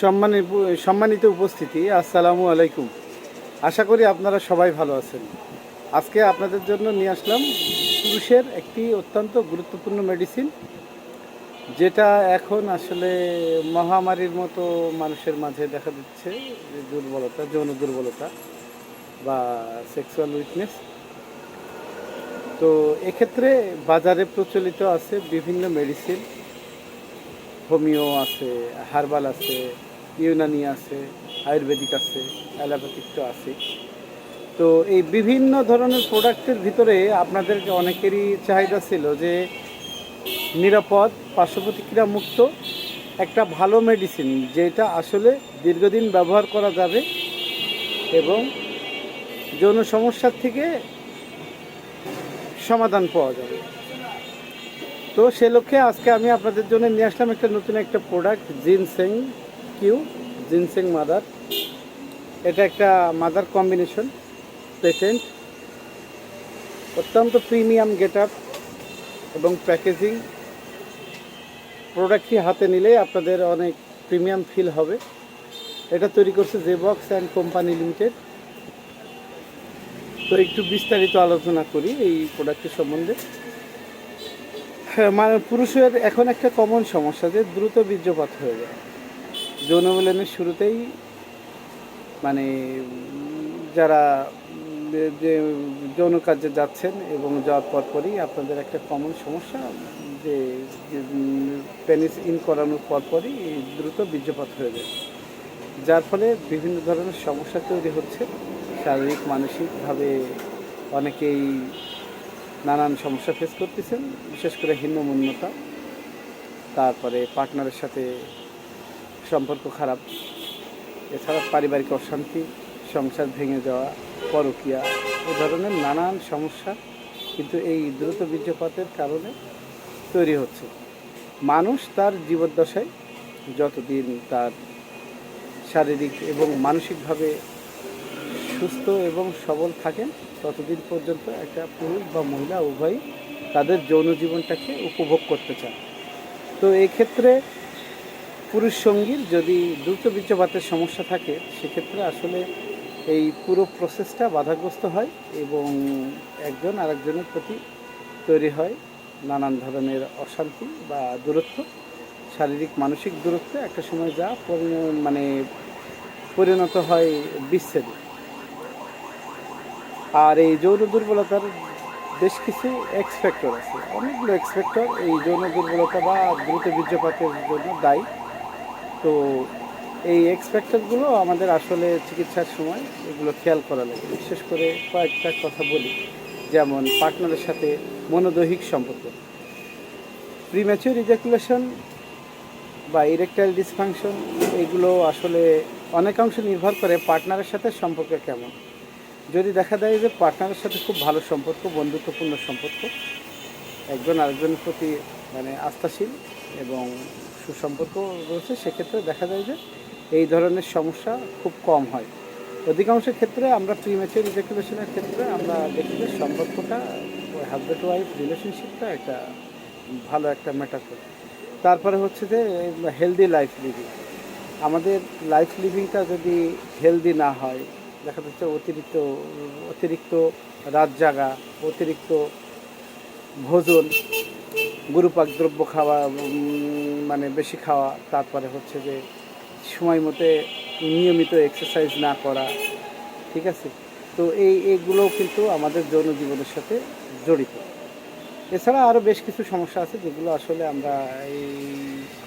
সম্মানিত সম্মানিত উপস্থিতি, আসসালামু আলাইকুম। আশা করি আপনারা সবাই ভালো আছেন। আজকে আপনাদের জন্য নিয়ে আসলাম পুরুষের একটি অত্যন্ত গুরুত্বপূর্ণ মেডিসিন যেটা এখন আসলে মহামারীর মতো মানুষের মাঝে দেখা দিচ্ছে যে দুর্বলতা, যৌন দুর্বলতা বা সেক্সুয়াল উইকনেস তো এক্ষেত্রে বাজারে প্রচলিত আছে বিভিন্ন মেডিসিন হোমিও আছে, হার্বাল আছে ইউনানি আছে, আয়ুর্বেদিক আছে, অ্যালোপ্যাথিক তো আছে তো এই বিভিন্ন ধরনের প্রোডাক্টের ভিতরে আপনাদেরকে অনেকেরই চাহিদা ছিল যে নিরাপদ পার্শ্ব প্রতিক্রিয়া মুক্ত, একটা ভালো মেডিসিন যেটা আসলে দীর্ঘদিন ব্যবহার করা যাবে এবং যৌন সমস্যার থেকে সমাধান পাওয়া যাবে। তো সে লক্ষ্যে আজকে আমি আপনাদের জন্য নিয়ে আসলাম একটা নতুন একটা product ginseng. Q, ginseng mother. এটা একটা মাদার কম্বিনেশন পেটেন্ট অত্যন্ত প্রিমিয়াম গেট এবং প্যাকেজিং। প্রোডাক্টটি হাতে নিলে আপনাদের অনেক প্রিমিয়াম ফিল হবে। এটা তৈরি করছে জেবক্স অ্যান্ড কোম্পানি লিমিটেড। তো একটু বিস্তারিত আলোচনা করি এই প্রোডাক্টের সম্বন্ধে। হ্যাঁ মানে পুরুষের এখন একটা কমন সমস্যা যে দ্রুত বীর্যপাত হয়ে যায়। যৌন মিলনের শুরুতেই মানে যারা, যে যৌন কাজে যাচ্ছেন এবং যাওয়ার পর পরই আপনাদের একটা কমন সমস্যা, যে পেনিস ইন করানোর পর পরই এই দ্রুত বীর্যপাত হয়ে যায়। যার ফলে বিভিন্ন ধরনের সমস্যা তৈরি হচ্ছে। শারীরিক, মানসিকভাবে অনেকেই নানান সমস্যা ফেস করতেছেন, বিশেষ করে হীনমন্যতা। তারপরে পার্টনারের সাথে সম্পর্ক খারাপ। এছাড়া পারিবারিক অশান্তি, সংসার ভেঙে যাওয়া, পরকীয়া, এ ধরনের নানান সমস্যা কিন্তু এই দ্রুত বীর্যপাতের কারণে তৈরি হচ্ছে। মানুষ তার জীবদ্দশায় যতদিন তার শারীরিক এবং মানসিকভাবে সুস্থ এবং সবল থাকেন, ততদিন পর্যন্ত একটা পুরুষ বা মহিলা উভয়ই তাদের যৌন জীবনটাকে উপভোগ করতে চান তো এই ক্ষেত্রে পুরুষ সঙ্গীর যদি দ্রুত বীর্যপাতের সমস্যা থাকে, সেক্ষেত্রে আসলে এই পুরো প্রসেসটা বাধাগ্রস্ত হয় এবং একজন আরেকজনের প্রতি তৈরি হয় নানান ধরনের অশান্তি বা দূরত্ব, শারীরিক, মানসিক দূরত্ব একটা সময় যা মানে পরিণত হয় বিচ্ছেদে। আর এই যৌন দুর্বলতার বেশ কিছু এক্সপেক্টর আছে। অনেকগুলো এক্সপেক্টর এই যৌন দুর্বলতা বা দ্রুত বীর্যপাতের জন্য দায়ী। তো এই এক্সপেক্টরগুলো আমাদের আসলে চিকিৎসার সময় এগুলো খেয়াল করা লাগে। বিশেষ করে কয়েকটা কথা বলি। যেমন পার্টনারের সাথে মনোদৈহিক সম্পর্ক। প্রিম্যাচিউর ইজাকুলেশন বা ইরেকটাইল ডিসফাংশন এগুলো আসলে অনেকাংশ নির্ভর করে পার্টনারের সাথে সম্পর্ক কেমন। যদি দেখা যায় যে পার্টনারের সাথে খুব ভালো সম্পর্ক, বন্ধুত্বপূর্ণ সম্পর্ক, একজন আরেকজনের প্রতি মানে আস্থাশীল এবং সুসম্পর্ক রয়েছে, সেক্ষেত্রে দেখা যায় যে এই ধরনের সমস্যা খুব কম হয়। অধিকাংশ ক্ষেত্রে আমরা প্রিমেচার ইজাকুলেশনের ক্ষেত্রে আমরা দেখি যে সম্পর্কটা হাজব্যান্ড ওয়াইফ রিলেশনশিপটা একটা ভালো একটা ম্যাটার করে। তারপরে হচ্ছে যে হেলদি লাইফ লিভিং আমাদের লাইফ লিভিংটা যদি হেলদি না হয়, দেখা যাচ্ছে অতিরিক্ত অতিরিক্ত রাত জাগা, অতিরিক্ত ভোজন, গুরুপাক দ্রব্য খাওয়া মানে বেশি খাওয়া, তারপরে হচ্ছে যে সময় মতে নিয়মিত এক্সারসাইজ না করা, ঠিক আছে? তো এই এইগুলোও কিন্তু আমাদের যৌন জীবনের সাথে জড়িত। এছাড়া আরও বেশ কিছু সমস্যা আছে যেগুলো আসলে আমরা এই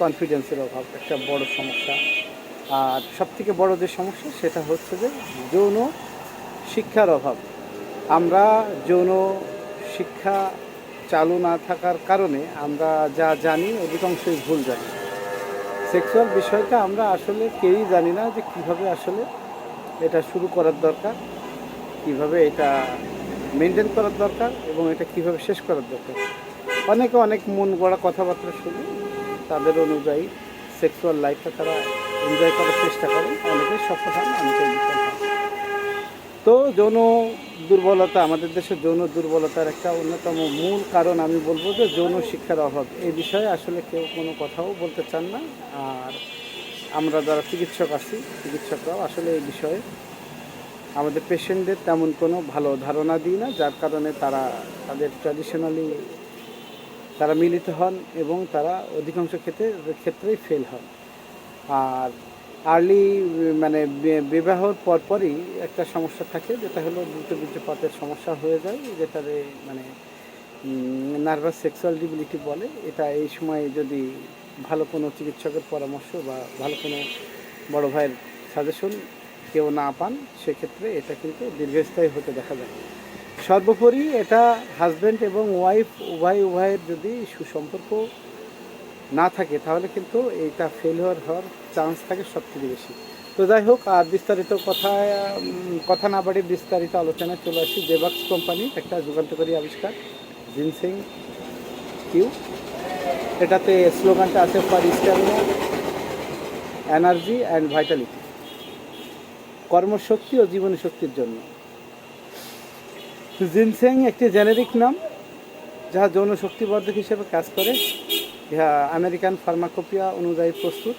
কনফিডেন্সের অভাব একটা বড় সমস্যা। আর সবথেকে বড় যে সমস্যা সেটা হচ্ছে যে যৌন শিক্ষার অভাব। আমরা যৌন শিক্ষা চালু না থাকার কারণে আমরা যা জানি অধিকাংশই ভুল জানি। সেক্সুয়াল বিষয়টা আমরা আসলে কেউই জানি না যে কীভাবে আসলে এটা শুরু করার দরকার, কীভাবে এটা মেনটেন করার দরকার এবং এটা কীভাবে শেষ করার দরকার। অনেকে অনেক মন গড়া কথাবার্তা শুনে তাদের অনুযায়ী সেক্সুয়াল লাইফটা তারা এনজয় করার চেষ্টা করেন অনেকে সফল হন, অনেকে হন। তো যৌন দুর্বলতা আমাদের দেশে যৌন দুর্বলতার একটা অন্যতম মূল কারণ আমি বলব যে যৌন শিক্ষার অভাব। এই বিষয়ে আসলে কেউ কোনো কথাও বলতে চান না। আর আমরা যারা চিকিৎসক আছি, চিকিৎসকরাও আসলে এই বিষয়ে আমাদের পেশেন্টদের তেমন কোনো ভালো ধারণা দিই না, যার কারণে তারা তাদের ট্র্যাডিশনালি তারা মিলিত হন এবং তারা অধিকাংশ ক্ষেত্রে, ক্ষেত্রেই ফেল হন। আর আর্লি মানে বিবাহর পরপরই একটা সমস্যা থাকে, যেটা হলো দ্রুত বীর্যপাতের সমস্যা হয়ে যায় যেটারে মানে নার্ভাস সেক্সুয়াল ডিবিলিটি বলে। এটা এই সময় যদি ভালো কোনো চিকিৎসকের পরামর্শ বা ভালো কোনো বড় ভাইয়ের সাজেশন কেউ না পান, সেক্ষেত্রে এটা কিন্তু দীর্ঘস্থায়ী হতে দেখা যায়। সর্বোপরি এটা হাজব্যান্ড এবং ওয়াইফ উভয়, উভয়ের যদি সুসম্পর্ক না থাকে, তাহলে কিন্তু এইটা ফেলিওর হওয়ার চান্স থাকে সবথেকে বেশি। তো যাই হোক, আর বিস্তারিত কথা কথা না বাড়ি বিস্তারিত আলোচনায় চলে আসি। জেবাক্স কোম্পানি একটা যুগান্তকারী আবিষ্কার, জিনসিং কিউ। এটাতে স্লোগানটা আছে for stamina energy and vitality কর্মশক্তি ও জীবনী শক্তির জন্য। জিনসেং একটি জেনেরিক নাম যাহা যৌন শক্তিবর্ধক হিসেবে কাজ করে। ইহা আমেরিকান ফার্মাকোপিয়া অনুযায়ী প্রস্তুত।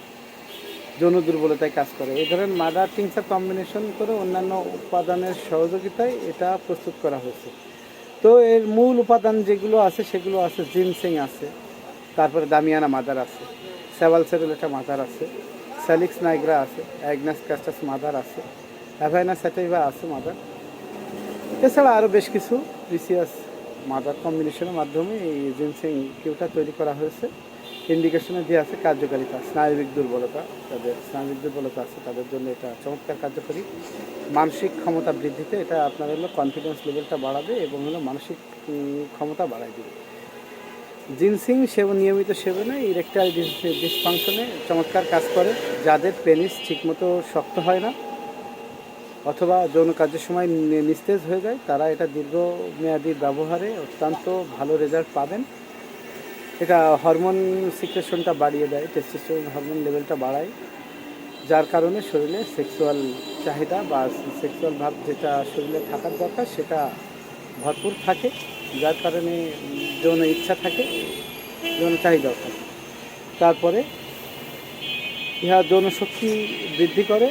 যৌন দুর্বলতায় কাজ করে। এই ধরনের মাদার টিংসার কম্বিনেশন করে অন্যান্য উপাদানের সহযোগিতায় এটা প্রস্তুত করা হয়েছে। তো এর মূল উপাদান যেগুলো আছে, সেগুলো আছে জিনসেং আছে, তারপরে দামিয়ানা মাদার আছে সেভাল সেরুলেটা মাদার আছে, স্যালিক্স নাইগ্রা আছে, অ্যাগনাস ক্যাস্টাস মাদার আছে, অ্যাভাইনা স্যাটাইভা আছে মাদার। এছাড়া আরও বেশ কিছু প্রিসিয়াস মাদার কম্বিনেশনের মাধ্যমে এই জিনসিং কিউটা তৈরি করা হয়েছে। ইন্ডিকেশনে যে আছে কার্যকারিতা, স্নায়বিক দুর্বলতা, তাদের স্নায়বিক দুর্বলতা আছে, তাদের জন্য এটা চমৎকার কার্যকরী। মানসিক ক্ষমতা বৃদ্ধিতে এটা আপনার হলো কনফিডেন্স লেভেলটা বাড়াবে এবং হলো মানসিক ক্ষমতা বাড়ায় দেবে। জিনসিং সেবন নিয়মিত সেবনে ইরেকটাইল ডিসফাংশনে চমৎকার কাজ করে, যাদের পেনিস ঠিকমতো শক্ত হয় না অথবা যৌন কার্যের সময় নিস্তেজ হয়ে যায়, তারা এটা দীর্ঘমেয়াদী ব্যবহারে অত্যন্ত ভালো রেজাল্ট পাবেন। এটা হরমোন সিক্রেশনটা বাড়িয়ে দেয় টেস্টোস্টেরন হরমোন লেভেলটা বাড়ায়, যার কারণে শরীরে সেক্সুয়াল চাহিদা বা সেক্সুয়াল ভাব যেটা শরীরে থাকার দরকার সেটা ভরপুর থাকে, যার কারণে যৌন ইচ্ছা থাকে, যৌন চাহিদাও থাকে। তারপরে ইহা যৌন শক্তি বৃদ্ধি করে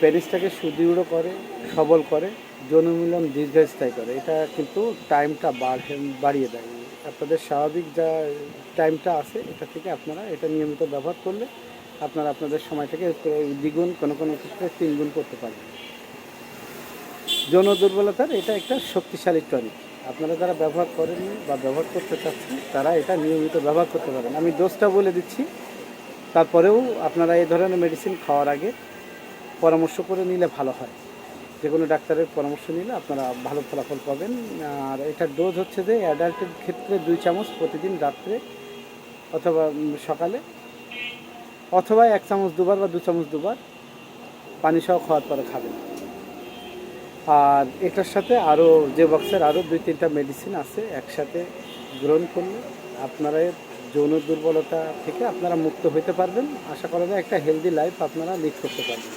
প্যারিসটাকে সুদৃঢ় করে, সবল করে, যৌন মিলন দীর্ঘস্থায়ী করে। এটা কিন্তু টাইমটা বাড়িয়ে দেয়। আপনাদের স্বাভাবিক যা টাইমটা আছে, এটা থেকে আপনারা এটা নিয়মিত ব্যবহার করলে আপনারা আপনাদের সময়টাকে দ্বিগুণ, কোনো কোনো ক্ষেত্রে তিনগুণ করতে পারবেন। যৌন দুর্বলতার এটা একটা শক্তিশালী টনিক। আপনারা যারা ব্যবহার করেননি বা ব্যবহার করতে চাচ্ছেন, তারা এটা নিয়মিত ব্যবহার করতে পারেন। আমি ডোজটা বলে দিচ্ছি। তারপরেও আপনারা এই ধরনের মেডিসিন খাওয়ার আগে পরামর্শ করে নিলে ভালো হয়। যে কোনো ডাক্তারের পরামর্শ নিলে আপনারা ভালো ফলাফল পাবেন। আর এটার ডোজ হচ্ছে যে অ্যাডাল্টের ক্ষেত্রে দুই চামচ প্রতিদিন রাত্রে অথবা সকালে। অথবা এক চামচ দুবার বা দু চামচ দুবার পানি সহ খাওয়ার পরে খাবেন। আর এটার সাথে আরও যে বক্সের আরও দুই তিনটা মেডিসিন আছে একসাথে গ্রহণ করলে আপনারা যৌন দুর্বলতা থেকে আপনারা মুক্ত হতে পারবেন। আশা করা যায় একটা হেলদি লাইফ আপনারা লিড করতে পারবেন।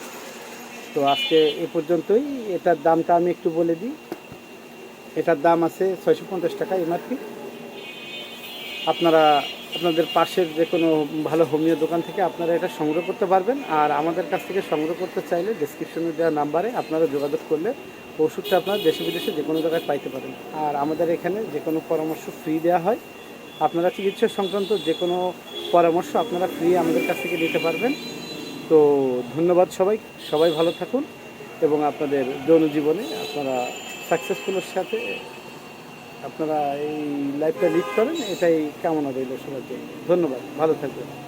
তো আজকে এ পর্যন্তই। এটার দামটা আমি একটু বলে দিই। এটার দাম আছে ছয়শো পঞ্চাশ টাকা এমআরপি। আপনারা, আপনাদের পাশের যে কোনো ভালো হোমিও দোকান থেকে আপনারা এটা সংগ্রহ করতে পারবেন। আর আমাদের কাছ থেকে সংগ্রহ করতে চাইলে ডিসক্রিপশনে দেওয়া নাম্বারে আপনারা যোগাযোগ করলে ওষুধটা আপনারা দেশে বিদেশে যে কোনো জায়গায় পাইতে পারেন। আর আমাদের এখানে যে কোনো পরামর্শ ফ্রি দেওয়া হয়। আপনারা চিকিৎসা সংক্রান্ত যে কোনো পরামর্শ আপনারা ফ্রি আমাদের কাছ থেকে নিতে পারবেন। তো ধন্যবাদ সবাই। সবাই ভালো থাকুন এবং আপনাদের যৌন জীবনে আপনারা সাকসেসফুলের সাথে আপনারা এই লাইফটা লিড করেন। এটাই কামনা রইল সবার জন্য ধন্যবাদ। ভালো থাকবেন।